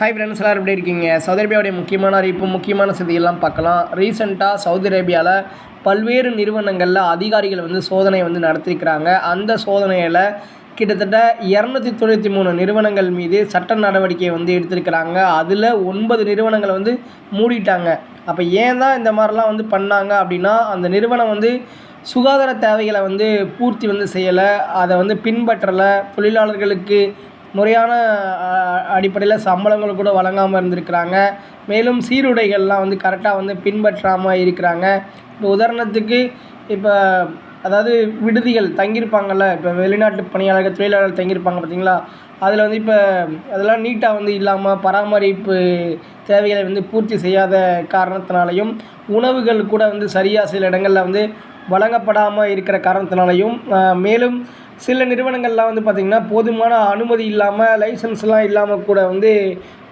Hi friends எல்லோரும் எப்படி இருக்கீங்க? சவுதி அரேபியாவுடைய முக்கியமான அறிவிப்பு முக்கியமான செய்தியெல்லாம் பார்க்கலாம். ரீசெண்டாக சவுதி அரேபியாவில் பல்வேறு நிறுவனங்களில் அதிகாரிகள் வந்து சோதனை வந்து நடத்தியிருக்கிறாங்க அந்த சோதனையில் கிட்டத்தட்ட இரநூத்தி தொண்ணூற்றி மூணு நிறுவனங்கள் மீது சட்ட நடவடிக்கை வந்து எடுத்திருக்கிறாங்க. அதில் ஒன்பது நிறுவனங்களை வந்து மூடிட்டாங்க. அப்போ ஏன் தான் இந்த மாதிரிலாம் வந்து பண்ணாங்க அப்படின்னா அந்த நிறுவனம் வந்து சுகாதார தேவைகளை வந்து பூர்த்தி வந்து செய்யலை. அதை வந்து பின்பற்றலை. தொழிலாளர்களுக்கு முறையான அடிப்படையில் சம்பளங்கள் கூட வழங்காமல் இருந்திருக்கிறாங்க. மேலும் சீருடைகள்லாம் வந்து கரெக்டாக வந்து பின்பற்றாமல் இருக்கிறாங்க. இப்போ உதாரணத்துக்கு இப்போ அதாவது விடுதிகள் தங்கியிருப்பாங்கள்ல இப்போ வெளிநாட்டு பணியாளர்கள் தொழிலாளர்கள் தங்கியிருப்பாங்க பார்த்தீங்களா? அதில் வந்து இப்போ அதெல்லாம் நீட்டாக வந்து இல்லாமல் பராமரிப்பு தேவைகளை வந்து பூர்த்தி செய்யாத காரணத்தினாலையும் உணவுகள் கூட வந்து சரியாக சில இடங்களில் வந்து வழங்கப்படாமல் இருக்கிற காரணத்தினாலையும் மேலும் சில நிறுவனங்கள்லாம் வந்து பார்த்திங்கன்னா போதுமான அனுமதி இல்லாமல் லைசன்ஸ்லாம் இல்லாமல் கூட வந்து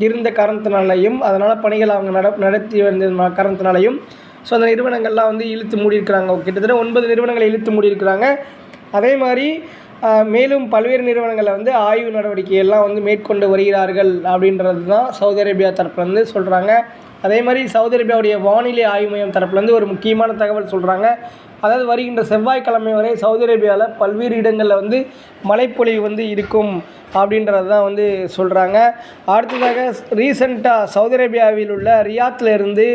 இருந்த காரணத்தினாலையும் அதனால் பணிகள் அவங்க நட நடத்தி வந்த காரணத்தினாலையும் ஸோ அந்த நிறுவனங்கள்லாம் வந்து இழுத்து மூடியிருக்கிறாங்க. கிட்டத்தட்ட ஒன்பது நிறுவனங்களை இழுத்து மூடியிருக்கிறாங்க. அதே மாதிரி மேலும் பல்வேறு நிறுவனங்களை வந்து ஆய்வு நடவடிக்கையெல்லாம் வந்து மேற்கொண்டு வருகிறார்கள் அப்படின்றது தான் சவுதி அரேபியா தரப்புலேருந்து சொல்கிறாங்க அதே மாதிரி சவுதி அரேபியாவுடைய வானிலை ஆய்வு மையம் தரப்புலேருந்து ஒரு முக்கியமான தகவல் சொல்கிறாங்க அதாவது வருகின்ற செவ்வாய்க்கிழமை வரை சவுதி அரேபியாவில் பல்வேறு இடங்களில் வந்து மழைப்பொழிவு வந்து இருக்கும் அப்படின்றது தான் வந்து சொல்கிறாங்க அடுத்ததாக ரீசண்டாக சவுதி அரேபியாவில் உள்ள ரியாத்தில் இருந்து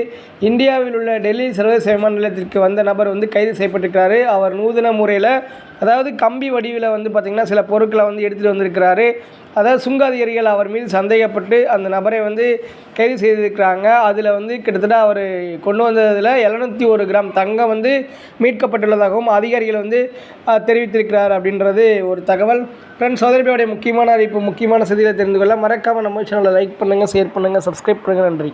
இந்தியாவில் உள்ள டெல்லி சர்வதேச விமான நிலையத்திற்கு வந்த நபர் வந்து கைது செய்யப்பட்டிருக்கிறாரு. அவர் நூதன முறையில் அதாவது கம்பி வடிவில் வந்து பார்த்திங்கன்னா சில பொருட்களை வந்து எடுத்துகிட்டு வந்திருக்கிறாரு. அதாவது சுங்க அதிகாரிகள் அவர் மீது சந்தேகப்பட்டு அந்த நபரை வந்து கைது செய்திருக்கிறாங்க. அதில் வந்து கிட்டத்தட்ட அவர் கொண்டு வந்ததில் எழுநூற்றி ஒரு கிராம் தங்கம் வந்து மீட்கப்பட்டுள்ளதாகவும் அதிகாரிகள் வந்து தெரிவித்திருக்கிறார் அப்படின்றது ஒரு தகவல். ஃப்ரெண்ட்ஸ் சோதரிபியோடைய முக்கியமான அறிவிப்பு முக்கியமான செய்திகளை தெரிந்து கொள்ள மறக்காமல் நம்ம சேனலை லைக் பண்ணுங்கள் ஷேர் பண்ணுங்கள் சப்ஸ்கிரைப் பண்ணுங்கள் நன்றி.